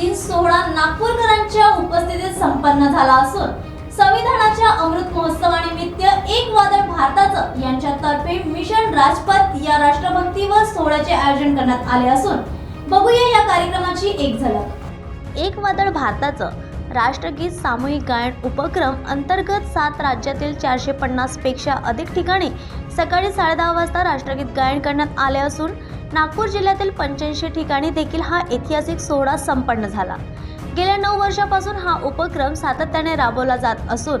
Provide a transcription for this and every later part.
तीन सोहळा नागपूरकरांच्या उपस्थितीत संपन्न झाला असून संविधानाच्या अमृत महोत्सवानिमित्त एक वादळ भारताचं यांच्यातर्फे मिशन राजपथ या राष्ट्रभक्ती व सोहळ्याचे आयोजन करण्यात आले असून बघूया या कार्यक्रमाची एक झलक. एक वादळ भारताचं राष्ट्रगीत सामूहिक गायन उपक्रम अंतर्गत सात राज्यातील चारशे पन्नासपेक्षा अधिक ठिकाणी सकाळी साडेदहा वाजता राष्ट्रगीत गायन करण्यात आले असून नागपूर जिल्ह्यातील पंच्याऐंशी ठिकाणी देखील हा ऐतिहासिक सोहळा संपन्न झाला. गेल्या नऊ वर्षापासून हा उपक्रम सातत्याने राबवला जात असून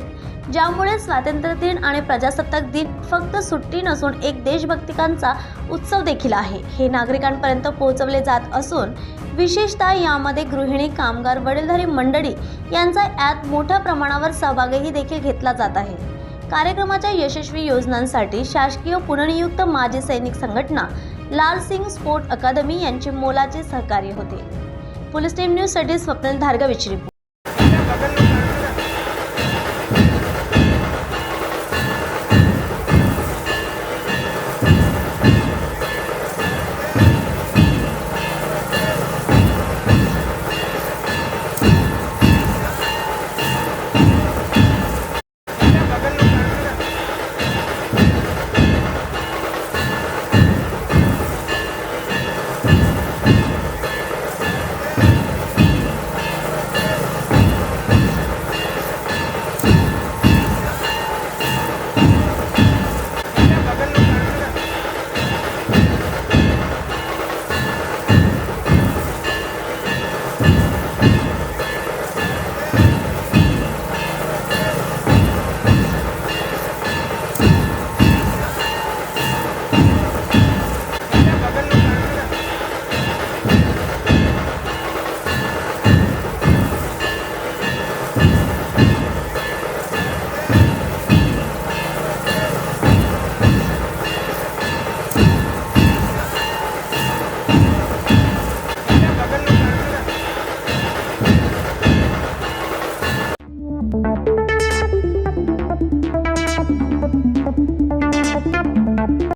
ज्यामुळे स्वातंत्र्य दिन आणि प्रजासत्ताक दिन फक्त सुट्टी नसून एक देशभक्तिकांचा उत्सव देखील आहे. हे नागरिकांपर्यंत पोहोचवले जात असून विशेषतः यामध्ये गृहिणी कामगार वडीलधारी मंडळी यांचा यात मोठ्या प्रमाणावर सहभागही देखील घेतला जात आहे. कार्यक्रमाच्या यशस्वी योजनांसाठी शासकीय पुनर्नियुक्त माजी सैनिक संघटना लाल सिंग स्पोर्ट अकादमी यांचे मोलाचे सहकार्य होते. पोलीस टीम न्यूजसाठी स्वप्नील धारगविच रिपोर्ट